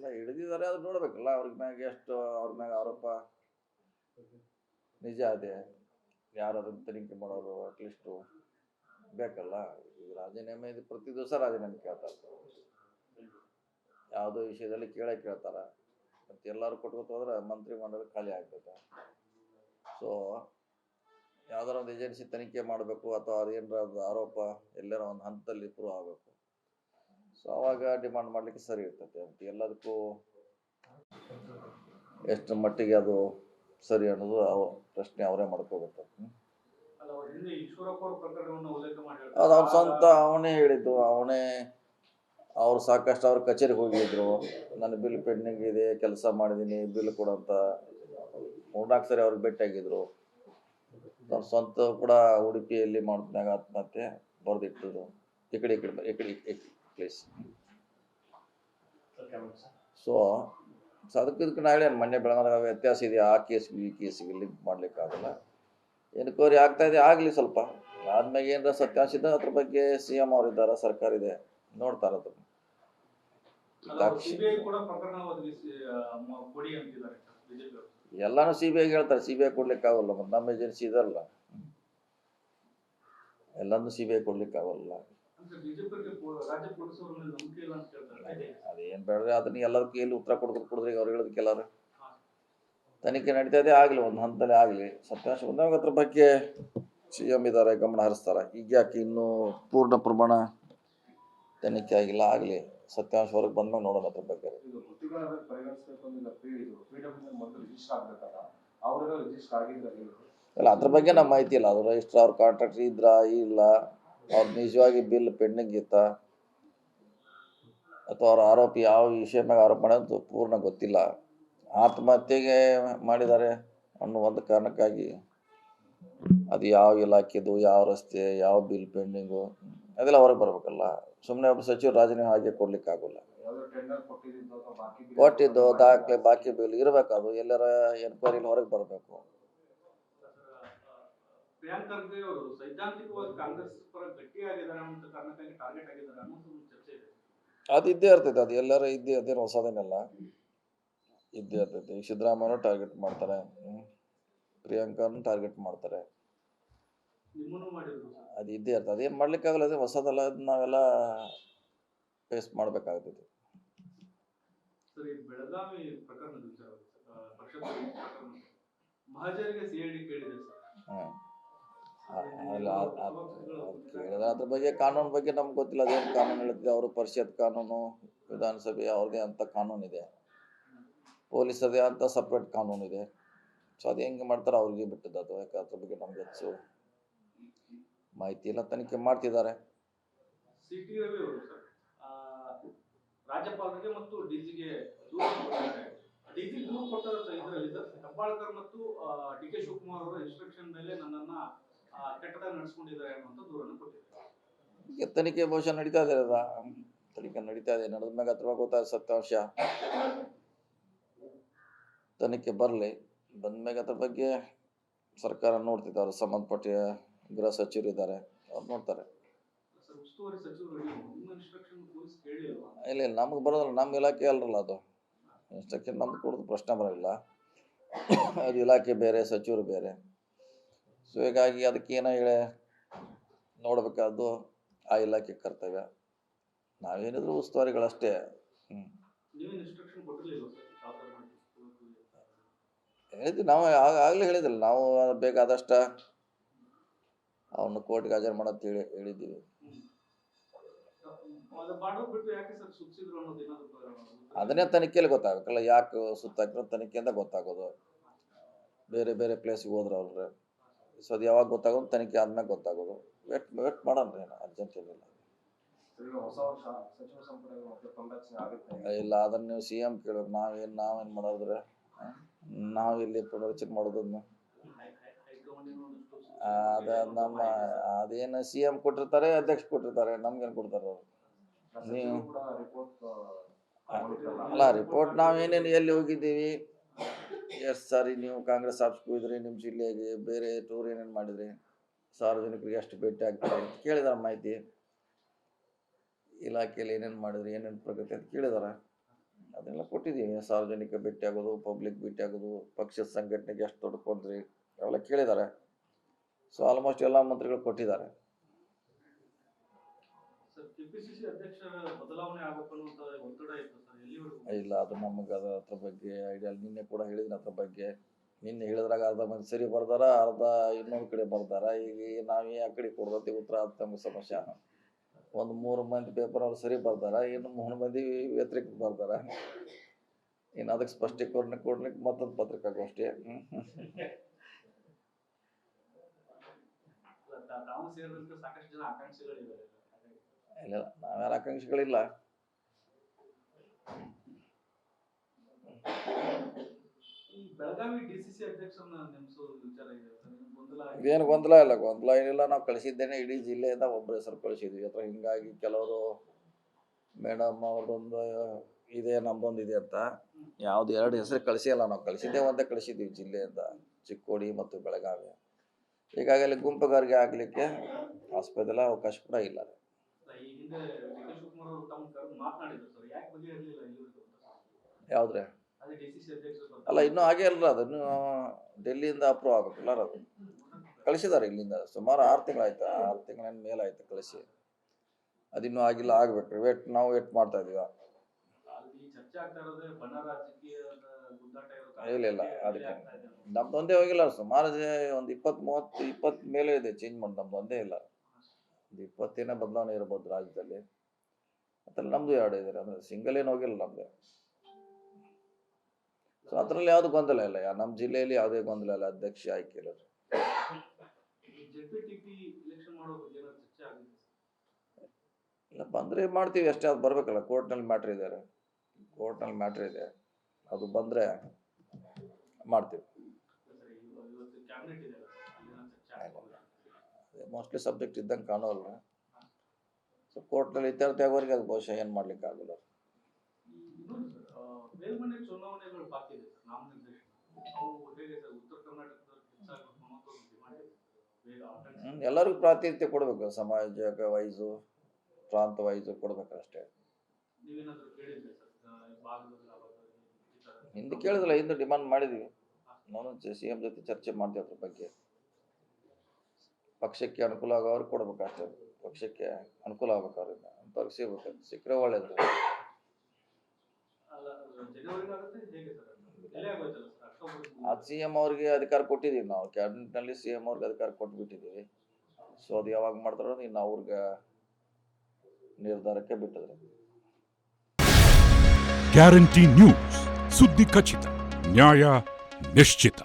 ಇಲ್ಲ, ಹಿಡಿದಿದ್ದಾರೆ ಅದು ನೋಡ್ಬೇಕಲ್ಲ ಅವ್ರ ಮ್ಯಾಗ ಎಷ್ಟು, ಅವ್ರ ಮ್ಯಾಗ ಆರೋಪ? ನಿಜ ಅದೇ. ಯಾರು ಅದನ್ನ ತನಿಖೆ ಮಾಡೋರು ಅಟ್ಲೀಸ್ಟ್ ಬೇಕಲ್ಲ? ಈಗ ರಾಜೀನಾಮೆ ಇದು ಪ್ರತಿ ದಿವಸ ರಾಜೀನಾಮೆ ಕೇಳ್ತಾರೆ ಯಾವುದೋ ವಿಷಯದಲ್ಲಿ ಕೇಳೇ ಕೇಳ್ತಾರ. ಮತ್ತು ಎಲ್ಲರೂ ಕೊಟ್ಕೊತ ಹೋದ್ರೆ ಮಂತ್ರಿ ಮಂಡಳಿ ಖಾಲಿ ಆಗ್ತೈತೆ. ಸೊ ಯಾವ್ದಾರ ಒಂದು ಏಜೆನ್ಸಿ ತನಿಖೆ ಮಾಡಬೇಕು ಅಥವಾ ಅದೇನಾರ ಒಂದು ಆರೋಪ ಎಲ್ಲಾರ ಒಂದು ಹಂತದಲ್ಲಿ ಪ್ರೂವ್ ಆಗಬೇಕು. ಸೊ ಅವಾಗ ಡಿಮಾಂಡ್ ಮಾಡಲಿಕ್ಕೆ ಸರಿ ಇರ್ತದೆ ಅಂತ. ಎಲ್ಲದಕ್ಕೂ ಎಷ್ಟು ಮಟ್ಟಿಗೆ ಅದು ಸರಿ ಅನ್ನೋದು ಅವ ಪ್ರಶ್ನೆ ಅವರೇ ಮಾಡ್ಕೋಬೇಕು ಅವ್ರ. ಅದು ಅವ್ನ ಸ್ವಂತ ಅವನೇ ಹೇಳಿದ್ದು. ಅವನೇ ಅವ್ರು ಸಾಕಷ್ಟು ಅವ್ರ ಕಚೇರಿಗೆ ಹೋಗಿದ್ರು. ನನ್ನ ಬಿಲ್ ಪೆಂಡಿಂಗ್ ಇದೆ ಕೆಲಸ ಮಾಡಿದ್ದೀನಿ ಬಿಲ್ ಕೊಡಂತ ಮೂರ್ನಾಲ್ಕು ಸರಿ ಅವ್ರಿಗೆ ಭೇಟಿಯಾಗಿದ್ರು. ಅವ್ರ ಸ್ವಂತ ಕೂಡ ಉಡುಪಿಯಲ್ಲಿ ಮಾಡಿದ್ನಾಗ ಆತ್ಮಹತ್ಯೆ ಬರೆದಿಟ್ಟಿದ್ರು. ಈ ಕಡೆ ಈ ಕಡೆ ಈ ಕಡೆ ಪ್ಲೇಸ್ ಸೊ ಸೊ ಅದಕ್ಕೆ ಇದಕ್ಕೆ ನಾ ಹೇಳೇನು ಮೊನ್ನೆ ಬೆಳಗಾವಿ ವ್ಯತ್ಯಾಸ ಇದೆ ಆ ಕೇಸ್ಗೆ ಈ ಕೇಸಿಗೆ ಲಿಂಕ್ ಮಾಡ್ಲಿಕ್ಕಾಗಲ್ಲ. ಎನ್ಕ್ವೈರಿ ಆಗ್ತಾ ಇದೆ? ಆಗಲಿ ಸ್ವಲ್ಪ. ಆದ್ಮೇಲೆ ಏನರ ಸತ್ಯಾಂಶ ಇದೆ ಅದ್ರ ಬಗ್ಗೆ ಸಿ ಎಂ ಅವ್ರು ಇದ್ದಾರೆ ಸರ್ಕಾರ ಇದೆ. ನೋಡ್ತಾರೆ ಅದ್ರ ಎಲ್ಲಾನು ಸಿ ಬಿ ಐ ಹೇಳ್ತಾರೆ. ಸಿ ಬಿ ಐ ಕೊಡ್ಲಿಕ್ಕಾಗಲ್ಲ. ಮತ್ತು ನಮ್ಮ ಏಜೆನ್ಸಿ ಇದಲ್ಲ ಎಲ್ಲಾನು ಸಿ ಬಿ ಐ ಕೊಡ್ಲಿಕ್ಕೆ ಅದೇನು ಬೇಡ್ರಿ ಅದನ್ನ ಎಲ್ಲರ ಎಲ್ಲಿ ಉತ್ತರ ಕೊಡ್ಕೊಂಡು ಕೊಡಿದ್ರಿ ಅವ್ರು ಹೇಳೋದಕ್ಕೆ ಎಲ್ಲಾರು. ತನಿಖೆ ನಡೀತಾ ಇದೆ ಆಗಲಿ ಒಂದು ಹಂತದಲ್ಲಿ ಆಗಲಿ. ಸತ್ಯಾಂಶ ಬಂದಾಗ ಅದ್ರ ಬಗ್ಗೆ ಸಿ ಎಂ ಇದ್ದಾರೆ ಗಮನ ಹರಿಸ್ತಾರ. ಈಗ ಯಾಕೆ ಇನ್ನೂ ಪೂರ್ಣ ಪ್ರಮಾಣ ತನಿಖೆ ಆಗಿಲ್ಲ ಆಗ್ಲಿ. ಸತ್ಯಾಂಶ ಹೊರಗೆ ಬಂದ್ಮೇಲೆ ನೋಡೋಣ ಅದ್ರ ಬಗ್ಗೆ. ಇಲ್ಲ ಅದ್ರ ಬಗ್ಗೆ ನಮ್ಮ ಮಾಹಿತಿ ಇಲ್ಲ. ಅದು ರಿಜಿಸ್ಟರ್ ಅವ್ರ ಕಾಂಟ್ರಾಕ್ಟ್ ಇದ್ರ ಇಲ್ಲ. ಅವ್ರ ನಿಜವಾಗಿ ಬಿಲ್ ಪೆಂಡಿಂಗ್ ಇತ್ತ? ಅಥವಾ ಅವ್ರ ಆರೋಪಿ ಯಾವ ವಿಷಯ ಮ್ಯಾಗ ಆರೋಪ ಮಾಡೋದು ಪೂರ್ಣ ಗೊತ್ತಿಲ್ಲ. ಆತ್ಮಹತ್ಯೆಗೆ ಮಾಡಿದ್ದಾರೆ ಅನ್ನೋ ಒಂದು ಕಾರಣಕ್ಕಾಗಿ ಅದು ಯಾವ ಇಲಾಖೆದು, ಯಾವ ರಸ್ತೆ, ಯಾವ ಬಿಲ್ ಪೆಂಡಿಂಗು ಅದೆಲ್ಲ ಹೊರಗೆ ಬರ್ಬೇಕಲ್ಲ. ಸುಮ್ಮನೆ ಒಬ್ಬ ಸಚಿವರು ರಾಜೀನಾಮೆ ಹಾಗೆ ಕೊಡ್ಲಿಕ್ಕೆ ಆಗೋಲ್ಲ ಯಾವ್ದೋ ಟೆಂಡರ್ ಕೊಟ್ಟಿದ್ದು ಅಥವಾ ಬಾಕಿ ಬಿಲ್ ಕೊಟ್ಟಿದ್ದು ದಾಖಲೆ ಬಾಕಿ ಬಿಲ್ ಇರಬೇಕು ಅದು. ಎಲ್ಲರ ಎನ್ಕ್ವೈರಿಲಿ ಹೊರಗೆ ಬರಬೇಕು. ಪ್ರಿಯಾಂಕ್ ಖರ್ಗೆ ಅವರು ಸೈದ್ಧಾಂತಿಕವಾಗಿ ಕಾಂಗ್ರೆಸ್ ಪರ ಗಟ್ಟಿಯಾಗಿದ್ದಾರೆ ಅನ್ನೋ ಕಾರಣಕ್ಕಾಗಿ ಟಾರ್ಗೆಟ್ ಆಗಿದ್ದಾರೆ ಅನ್ನೋ ಒಂದು ಚರ್ಚೆ ಇದೆ. ಅದು ಇದ್ದೇ ಇರ್ತೈತೆ ಅದು ಎಲ್ಲರ ಇದ್ದೇ ಅದೇನು ಹೊಸದೇನಲ್ಲ ಇದ್ದೇ ಇರ್ತೈತೆ. ಈಗ ಸಿದ್ದರಾಮಯ್ಯನೂ ಟಾರ್ಗೆಟ್ ಮಾಡ್ತಾರೆ. ಪ್ರಿಯಾಂಕಾನು ಟಾರ್ಗೆಟ್ ಮಾಡ್ತಾರೆ. ಅದು ಇದ್ದೇ ಇರ್ತದೆ ಅದೇನು ಮಾಡ್ಲಿಕ್ಕಾಗಲ್ಲ ಅದೇ ಹೊಸದಲ್ಲ ಅದು ನಾವೆಲ್ಲ ಫೇಸ್ ಮಾಡಬೇಕಾಗ್ತೈತಿ. ಬೆಳಗಾವಿ ಪ್ರಕರಣದ ವಿಚಾರ ಪಕ್ಷದ ಪ್ರಕರಣ. ಮಹಾಜರಿಗೆ ಸಿಐಡಿ ಕೇಳಿದೆ ಸರ್. ಕೇಳಿದ್ರೆ ಅದ್ರ ಬಗ್ಗೆ ಕಾನೂನು ಬಗ್ಗೆ ನಮ್ಗೆ ಗೊತ್ತಿಲ್ಲ. ಅದೇನು ಕಾನೂನು ಹೇಳ್ತಿದೆ ಅವರು ಪರಿಷತ್ ಕಾನೂನು, ವಿಧಾನಸಭೆ ಅವ್ರದ್ದೇ ಅಂತ ಕಾನೂನು ಇದೆ. ಪೊಲೀಸರದೇ ಅಂತ ಸಪ್ರೇಟ್ ಕಾನೂನು ಇದೆ. ಸೊ ಅದು ಹೆಂಗೆ ಮಾಡ್ತಾರೆ ಅವ್ರಿಗೆ ಬಿಟ್ಟದ್ದು ಅದು. ಯಾಕೆ ಅದ್ರ ಬಗ್ಗೆ ನಮ್ಗೆ ಹೆಚ್ಚು ಮಾಹಿತಿ ಇಲ್ಲ ತನಿಖೆ ಮಾಡ್ತಿದ್ದಾರೆ. ರಾಜ್ಯಪಾಲರಿಗೆ ಮತ್ತು ಡಿಜಿಗೆ ಡಿಜಿ ಕೊಟ್ಟ ಇದರಲ್ಲಿ ಸರ್ ಮತ್ತು ಡಿ ಕೆ ಶಿವಕುಮಾರ್ ಅವರ ಇನ್ಸ್ಟ್ರಕ್ಷನ್ ಮೇಲೆ ನನ್ನನ್ನ ಆ, ನಡೆಸ್ಕೊಂಡಿದ್ದಾರೆ ಅನ್ನುವಂಥ ದೂರನ್ನು ಕೊಟ್ಟಿದ್ದಾರೆ. ಈಗ ತನಿಖೆ ಬಹುಶಃ ನಡೀತಾ ಇದೆ ಅದ ತನಿಖೆ ನಡೀತಾ ಇದೆ. ನಡೆದ ಮ್ಯಾಗ ಬಗ್ಗೆ ಗೊತ್ತಾಗ ಸತ್ಯಾಂಶ ತನಿಖೆ ಬರಲಿ. ಬಂದ್ಮ್ಯಾಗ ಅದ್ರ ಬಗ್ಗೆ ಸರ್ಕಾರ ನೋಡ್ತಿದ್ದಾರೆ ಅವ್ರು ಸಂಬಂಧಪಟ್ಟ ಗೃಹ ಸಚಿವರು ಇದ್ದಾರೆ. ಅವ್ರು ನೋಡ್ತಾರೆ. ಇಲ್ಲ ಇಲ್ಲ. ನಮ್ಗೆ ಬರೋದಿಲ್ಲ. ನಮ್ಮ ಇಲಾಖೆ ಅಲ್ರಲ್ಲ ಅದು. ಇನ್ಸ್ಟ್ರಕ್ಷನ್ ನಮ್ಗೆ ಕೊಡೋದು ಪ್ರಶ್ನೆ ಬರೋಲ್ಲ ಅದು ಇಲಾಖೆ ಬೇರೆ ಸಚಿವರು ಬೇರೆ. ಸೊ ಹೀಗಾಗಿ ಅದಕ್ಕೆ ಏನೋ ಹೇಳಿ ನೋಡಬೇಕಾದ್ದು ಆ ಇಲಾಖೆ ಕರ್ತವ್ಯ. ನಾವೇನಿದ್ರು ಉಸ್ತುವಾರಿಗಳಷ್ಟೇ ಹ್ಞೂ? ಹೇಳಿದ್ವಿ ನಾವು ಆಗ- ಆಗಲೇ ಹೇಳಿದಿಲ್ಲ ನಾವು ಬೇಕಾದಷ್ಟ ಅವನು ಕೋರ್ಟ್ಗೆ ಹಾಜರು ಮಾಡಂತ ಹೇಳಿ ಹೇಳಿದ್ದೀವಿ. ಅದನ್ನೇ ತನಿಖೆಯಲ್ಲಿ ಗೊತ್ತಾಗಬೇಕಲ್ಲ ಯಾಕೆ ಸುತ್ತಾಕಿರೋ ತನಿಖೆಯಿಂದ ಗೊತ್ತಾಗೋದು. ಬೇರೆ ಬೇರೆ ಪ್ಲೇಸಿಗೆ ಹೋದ್ರೆ ಅವ್ರೆ. ಸೊ ಅದು ಯಾವಾಗ ಗೊತ್ತಾಗೋದು? ತನಿಖೆ ಆದ್ಮೇಲೆ ಗೊತ್ತಾಗೋದು. ವೇಟ್ ವೇಟ್ ಮಾಡೋಣ ಏನು ಅರ್ಜೆಂಟ್ ಏನಿಲ್ಲ. ಇಲ್ಲ ಅದನ್ನ ನೀವು ಸಿ ಎಂ ಕೇಳೋರು ನಾವೇನು ನಾವೇನು ಮಾಡೋದ್ರೆ? ನಾವು ಇಲ್ಲಿ ಪುನರ್ಚನೆ ಮಾಡೋದನ್ನು ಅದ ನಮ್ಮ ಅದೇನು ಸಿ ಎಂ ಕೊಟ್ಟಿರ್ತಾರೆ ಅಧ್ಯಕ್ಷ ಕೊಟ್ಟಿರ್ತಾರೆ ನಮ್ಗೇನು ಕೊಡ್ತಾರೆ ಅವರು? ನೀವು ಅಲ್ಲ ರಿಪೋರ್ಟ್ ನಾವೇನೇನು ಎಲ್ಲಿ ಹೋಗಿದ್ದೀವಿ? ಎಷ್ಟು ಸಾರಿ ನೀವು ಕಾಂಗ್ರೆಸ್ ಆಫೀಸ್ಗೆ ಹೋಗಿದ್ರಿ ನಿಮ್ಮ ಜಿಲ್ಲೆಗೆ ಬೇರೆ ಟೂರ್ ಏನೇನು ಮಾಡಿದ್ರಿ? ಸಾರ್ವಜನಿಕರಿಗೆ ಎಷ್ಟು ಭೇಟಿ ಆಗ್ತೀರಿ ಅಂತ ಕೇಳಿದಾರ ಮಾಹಿತಿ. ಇಲಾಖೆಯಲ್ಲಿ ಏನೇನು ಮಾಡಿದ್ರಿ, ಏನೇನು ಪ್ರಗತಿ ಅಂತ ಕೇಳಿದಾರ. ಅದನ್ನೆಲ್ಲ ಕೊಟ್ಟಿದ್ದೀವಿ. ಸಾರ್ವಜನಿಕ ಭೇಟಿ ಆಗೋದು ಪಬ್ಲಿಕ್ ಭೇಟಿ ಆಗೋದು ಪಕ್ಷದ ಸಂಘಟನೆಗೆ ಎಷ್ಟು ದುಡ್ಡು ಕೊಡ್ರಿ ಅವೆಲ್ಲ ಕೇಳಿದ್ದಾರೆ ಸೊ ಆಲ್ಮೋಸ್ಟ್ ಎಲ್ಲ ಮಂತ್ರಿಗಳು ಕೊಟ್ಟಿದ್ದಾರೆ. ಅಧ್ಯಕ್ಷರ ಬದಲಾವಣೆ ಆಗಬೇಕು ಒತ್ತಡ ಇತ್ತು ಇಲ್ಲ ಅದು ನಮಗೆ ಅದು ಅದ್ರ ಬಗ್ಗೆ ಐಡಿಯಾ ನಿನ್ನೆ ಕೂಡ ಹೇಳಿದ್ದೀನಿ ಅದ್ರ ಬಗ್ಗೆ. ನಿನ್ನೆ ಹೇಳಿದ್ರಾಗ ಅರ್ಧ ಮಂದಿ ಸರಿ ಬರ್ದಾರ ಅರ್ಧ ಇನ್ನೊಂದು ಕಡೆ ಬರ್ದಾರ. ಈಗ ನಾವು ಆ ಕಡೆ ಕೊಡ್ದತಿ ಉತ್ತರ ಅದು ನಮ್ಗೆ ಸಮಸ್ಯೆ. ಒಂದು ಮೂರು ಮಂದಿ ಪೇಪರ್ ಅವ್ರು ಸರಿ ಬರ್ದಾರ ಇನ್ನು ಮೂರು ಮಂದಿ ವ್ಯತಿರಿಕ್ತ ಬರ್ದಾರ. ಇನ್ನು ಅದಕ್ಕೆ ಸ್ಪಷ್ಟೀಕರಣ ಕೊಡ್ಲಿಕ್ಕೆ ಮತ್ತೊಂದು ಪತ್ರಿಕಾಗೋಷ್ಠಿ ಇಲ್ಲ ನಾವ್ಯಾರ ಆಕಾಂಕ್ಷಿಗಳಿಲ್ಲ ಈ ಬೆಳಗಾವಿ ಡಿಸಿಸಿ ಅಧ್ಯಕ್ಷರನ್ನ ನೇಮಿಸೋದು ವಿಚಾರ ಇದೆ ಸರ್ ಏನು ಗೊಂದಲ ಆಗಿದೆ? ಇದೇನು ಗೊಂದಲ ಇಲ್ಲ ಗೊಂದಲ ಏನಿಲ್ಲ. ನಾವು ಕಳಿಸಿದ್ದೇನೆ ಇಡೀ ಜಿಲ್ಲೆಯಿಂದ ಒಬ್ಬರ ಹೆಸರು ಕಳಿಸಿದ್ವಿ. ಅಥವಾ ಹಿಂಗಾಗಿ ಕೆಲವರು ಮೇಡಮ್ ಅವ್ರದ್ದೊಂದು ಇದೆ ನಮ್ದೊಂದು ಇದೆ ಅಂತ ಯಾವ್ದು ಎರಡು ಹೆಸರು ಕಳಿಸಿಲ್ಲ ನಾವು ಕಳಿಸಿದ್ದೇ ಒಂದೇ ಕಳಿಸಿದ್ವಿ ಜಿಲ್ಲೆಯಿಂದ ಚಿಕ್ಕೋಡಿ ಮತ್ತು ಬೆಳಗಾವಿ. ಹೀಗಾಗಿ ಅಲ್ಲಿ ಗುಂಪುಗಾರಿಕೆ ಆಗಲಿಕ್ಕೆ ಆಸ್ಪತ್ರೆಲ್ಲ ಅವಕಾಶ ಕೂಡ ಇಲ್ಲ. ಯಾವುದ್ರೆ? ಅಲ್ಲ ಇನ್ನೂ ಹಾಗೆ ಅಲ್ಲ ಅದು ಇನ್ನೂ ಡೆಲ್ಲಿಯಿಂದ ಅಪ್ರೂವ್ ಆಗ್ಬೇಕಲ್ಲ ಅದು? ಕಳಿಸಿದ್ದಾರೆ ಇಲ್ಲಿಂದ ಸುಮಾರು ಆರು ತಿಂಗಳಾಯ್ತು ಆರು ತಿಂಗಳಿನ ಆಯ್ತು ಕಳಿಸಿ. ಅದಿನ್ನೂ ಆಗಿಲ್ಲ ಆಗ್ಬೇಕು. ವೇಟ್ ನಾವು ವೇಟ್ ಮಾಡ್ತಾ ಇದೀವ. ಇಲ್ಲ, ಇಲ್ಲ, ಅದಕ್ಕೆ. ನಮ್ದು. ನಮ್ದೊಂದೇ ಹೋಗಿಲ್ಲ ಸುಮಾರು ಒಂದು ಇಪ್ಪತ್ ಮೂವತ್ತು ಇಪ್ಪತ್ತು ಮೇಲೆ ಇದೆ ಚೇಂಜ್ ಮಾಡಿ ನಮ್ದು ಒಂದೇ ಇಲ್ಲ. ಒಂದು ಇಪ್ಪತ್ತೇನೇ ಬದಲಾವಣೆ ಇರ್ಬೋದು ರಾಜ್ಯದಲ್ಲಿ. ಅದ್ರಲ್ಲಿ ನಮ್ದು ಎರಡು ಇದೆ ಅಂದ್ರೆ ಸಿಂಗಲ್ ಏನು ಹೋಗಿಲ್ಲ ನಮ್ದು ಸೊ ಅದರಲ್ಲಿ ಯಾವ್ದು ಗೊಂದಲ ಇಲ್ಲ. ಯಾ- ನಮ್ಮ ಜಿಲ್ಲೆಯಲ್ಲಿ ಯಾವುದೇ ಗೊಂದಲ ಇಲ್ಲ ಅಧ್ಯಕ್ಷ ಆಯ್ಕೆ ಏನಾದ್ರು ಇಲ್ಲ ಬಂದರೆ ಮಾಡ್ತೀವಿ ಅಷ್ಟೇ ಅದು ಬರಬೇಕಲ್ಲ. ಕೋರ್ಟ್ನಲ್ಲಿ ಮ್ಯಾಟ್ರ್ ಇದೆ. ಕೋರ್ಟ್ನಲ್ಲಿ ಮ್ಯಾಟ್ರ್ ಇದೆ. ಅದು ಬಂದರೆ ಮಾಡ್ತೀವಿ. ಮೋಸ್ಟ್ಲಿ ಸಬ್ಜೆಕ್ಟ್ ಇದ್ದಂಗೆ ಕಾಣೋಲ್ಲ. ಕೋರ್ಟ್ನಲ್ಲಿ ಇತ್ಯರ್ಥ ಆಗೋರಿಗೆ ಅದು ಬಹುಶಃ ಏನು ಮಾಡ್ಲಿಕ್ಕೆ ಆಗಲ್ಲ. ಎಲ್ಲರಿಗೂ ಪ್ರಾತಿನಿಧ್ಯ ಕೊಡಬೇಕು ಸಮಾಜ ವೈಸು ಪ್ರಾಂತ ವೈಸು ಕೊಡ್ಬೇಕು ಅಷ್ಟೇ ಹಿಂದೆ ಕೇಳಿದಿಲ್ಲ ಹಿಂದೆ ಡಿಮಾಂಡ್ ಮಾಡಿದ್ವಿ. ನಾನು ಸಿ ಎಂ ಜೊತೆ ಚರ್ಚೆ ಮಾಡ್ತೀವಿ ಅದ್ರ ಬಗ್ಗೆ. ಪಕ್ಷಕ್ಕೆ ಅನುಕೂಲ ಆಗೋರು ಕೊಡ್ಬೇಕು ಅಷ್ಟೇ ಪಕ್ಷಕ್ಕೆ ಅನುಕೂಲ ಆಗ್ಬೇಕು ಅವರಿಂದ. ಅಂಥವ್ರಿಗೆ ಸಿಗ್ಬೇಕು ಸಿಕ್ಕರೆ ಒಳ್ಳೇದು. ಅಲ್ಲ ಆಗುತ್ತೆ ಹೇಗೆ ಸರ್? ಎಲೆ ಆಗೋಯ್ತಲ್ಲ ಸರ್? ಅಕ್ಟೋಬರ್ ಅದು ಸಿ ಎಂ ಅವ್ರಿಗೆ ಅಧಿಕಾರ ಕೊಟ್ಟಿದ್ದೀವಿ ನಾವು. ಕ್ಯಾಬಿನೆಟ್ನಲ್ಲಿ ಸಿ ಎಂ ಅವ್ರಿಗೆ ಅಧಿಕಾರ ಕೊಟ್ಬಿಟ್ಟಿದ್ದೀವಿ. ಸೊ ಅದು ಯಾವಾಗ ಮಾಡ್ತಾರೋ ಇನ್ನು ಅವ್ರಿಗೆ ನಿರ್ಧಾರಕ್ಕೆ ಬಿಟ್ಟಿದ್ರೆ ಗ್ಯಾರಂಟಿ ನ್ಯೂಸ್ ಸುದ್ದಿ ಖಚಿತ ನ್ಯಾಯ ನಿಶ್ಚಿತ